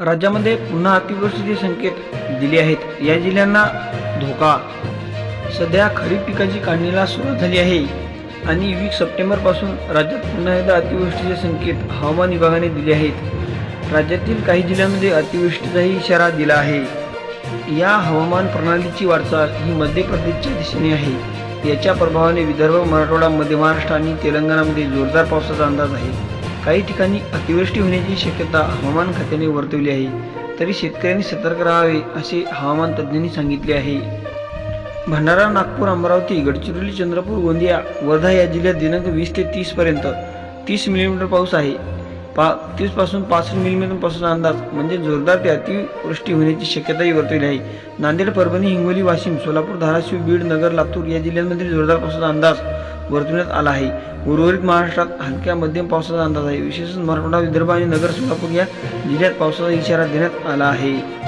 राज्यामध्ये पुन्हा अतिवृष्टीचे संकेत दिले आहेत. या जिल्ह्यांना धोका. सध्या खरीप पिकाची काढणीला सुरुवात झाली आहे. आणि वीस सप्टेंबरपासून राज्यात पुन्हा एकदा अतिवृष्टीचे संकेत हवामान विभागाने दिले आहेत. राज्यातील काही जिल्ह्यांमध्ये अतिवृष्टीचाही इशारा दिला आहे. या हवामान प्रणालीची वाटचाल ही मध्य प्रदेशच्या दिशेने आहे. याच्या प्रभावाने विदर्भ मराठवाडा मध्य महाराष्ट्र आणि तेलंगणामध्ये जोरदार पावसाचा अंदाज आहे. काही ठिकाणी अतिवृष्टी होण्याची शक्यता हवामान खात्याने वर्तवली आहे. तरी शेतकऱ्यांनी सतर्क राहावे असे हवामान तज्ज्ञांनी सांगितले आहे. भंडारा नागपूर अमरावती गडचिरोली चंद्रपूर गोंदिया वर्धा या जिल्ह्यात दिनांक वीस ते तीस पर्यंत तीस मिलीमीटर पाऊस आहे. पा तीसपासून पासष्ट मिलीमीटर पावसाचा अंदाज म्हणजे जोरदार ते अतिवृष्टी होण्याची शक्यताही वर्तवली आहे. नांदेड परभणी हिंगोली वाशिम सोलापूर धाराशिव बीड नगर लातूर या जिल्ह्यांमध्ये जोरदार पावसाचा अंदाज वर्तवण्यात आला आहे. उर्वरित महाराष्ट्रात हलक्या मध्यम पावसाचा अंदाज आहे. विशेषतः मराठवाडा विदर्भ आणि नगर सोलापूर या जिल्ह्यात पावसाचा इशारा देण्यात आला आहे.